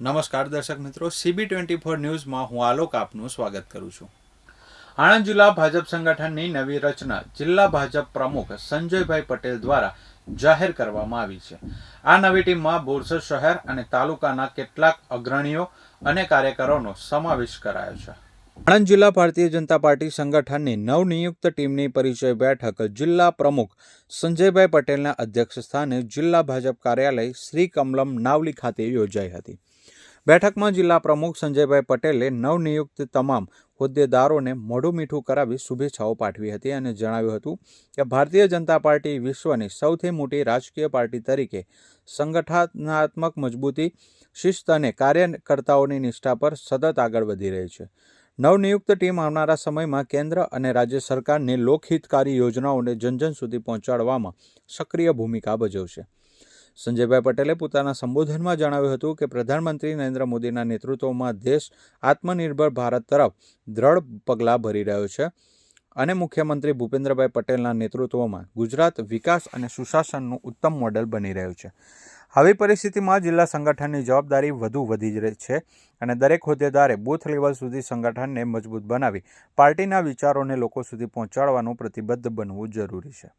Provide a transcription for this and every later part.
નમસ્કાર દર્શક મિત્રો સીબી ટ્વેન્ટી ફોર ન્યૂઝમાં હું આલોક આપનું સ્વાગત કરું છું. આણંદ જિલ્લા ભાજપ સંગઠનની નવી રચના જિલ્લા ભાજપ પ્રમુખ સંજયભાઈ પટેલ દ્વારા જાહેર કરવામાં આવી છે. આ નવી ટીમમાં બોરસદ શહેર અને તાલુકાના કેટલાક અગ્રણીઓ અને કાર્યકરોનો સમાવેશ કરાયો છે. આણંદ જિલ્લા ભારતીય જનતા પાર્ટી સંગઠનની નવનિયુક્ત ટીમની પરિચય બેઠક જિલ્લા પ્રમુખ સંજયભાઈ પટેલના અધ્યક્ષ સ્થાને જિલ્લા ભાજપ કાર્યાલય શ્રી કમલમ નાવલી ખાતે યોજાઈ હતી. બેઠકમાં જિલ્લા પ્રમુખ સંજયભાઈ પટેલે નવનિયુક્ત તમામ હોદ્દેદારોને મોઢું મીઠું કરાવી શુભેચ્છાઓ પાઠવી હતી અને જણાવ્યું હતું કે ભારતીય જનતા પાર્ટી વિશ્વની સૌથી મોટી રાજકીય પાર્ટી તરીકે સંગઠનાત્મક મજબૂતી, શિસ્ત અને કાર્યકર્તાઓની નિષ્ઠા પર સતત આગળ વધી રહી છે. નવનિયુક્ત ટીમ આવનારા સમયમાં કેન્દ્ર અને રાજ્ય સરકારની લોકહિતકારી યોજનાઓને જનજન સુધી પહોંચાડવામાં સક્રિય ભૂમિકા ભજવશે. સંજયભાઈ પટેલે પોતાના સંબોધનમાં જણાવ્યું હતું કે પ્રધાનમંત્રી નરેન્દ્ર મોદીના નેતૃત્વમાં દેશ આત્મનિર્ભર ભારત તરફ દ્રઢ પગલાં ભરી રહ્યો છે અને મુખ્યમંત્રી ભૂપેન્દ્રભાઈ પટેલના નેતૃત્વમાં ગુજરાત વિકાસ અને સુશાસનનું ઉત્તમ મોડેલ બની રહ્યું છે. આવી પરિસ્થિતિમાં જિલ્લા સંગઠનની જવાબદારી વધુ વધી જ રહી છે અને દરેક હોદ્દેદારે બૂથ લેવલ સુધી સંગઠનને મજબૂત બનાવી પાર્ટીના વિચારોને લોકો સુધી પહોંચાડવાનું પ્રતિબદ્ધ બનવું જરૂરી છે.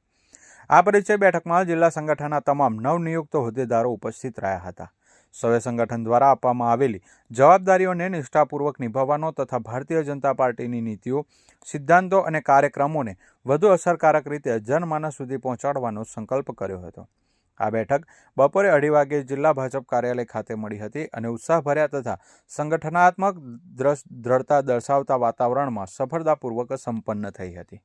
આ પરિચય બેઠકમાં જિલ્લા સંગઠનના તમામ નવનિયુક્ત હોદ્દેદારો ઉપસ્થિત રહ્યા હતા. સૌએ સંગઠન દ્વારા આપવામાં આવેલી જવાબદારીઓને નિષ્ઠાપૂર્વક નિભાવવાનો તથા ભારતીય જનતા પાર્ટીની નીતિઓ, સિદ્ધાંતો અને કાર્યક્રમોને વધુ અસરકારક રીતે જનમાનસ સુધી પહોંચાડવાનો સંકલ્પ કર્યો હતો. આ બેઠક બપોરે અઢી વાગે જિલ્લા ભાજપ કાર્યાલય ખાતે મળી હતી અને ઉત્સાહભર્યા તથા સંગઠનાત્મક દ્રઢતા દર્શાવતા વાતાવરણમાં સફળતાપૂર્વક સંપન્ન થઈ હતી.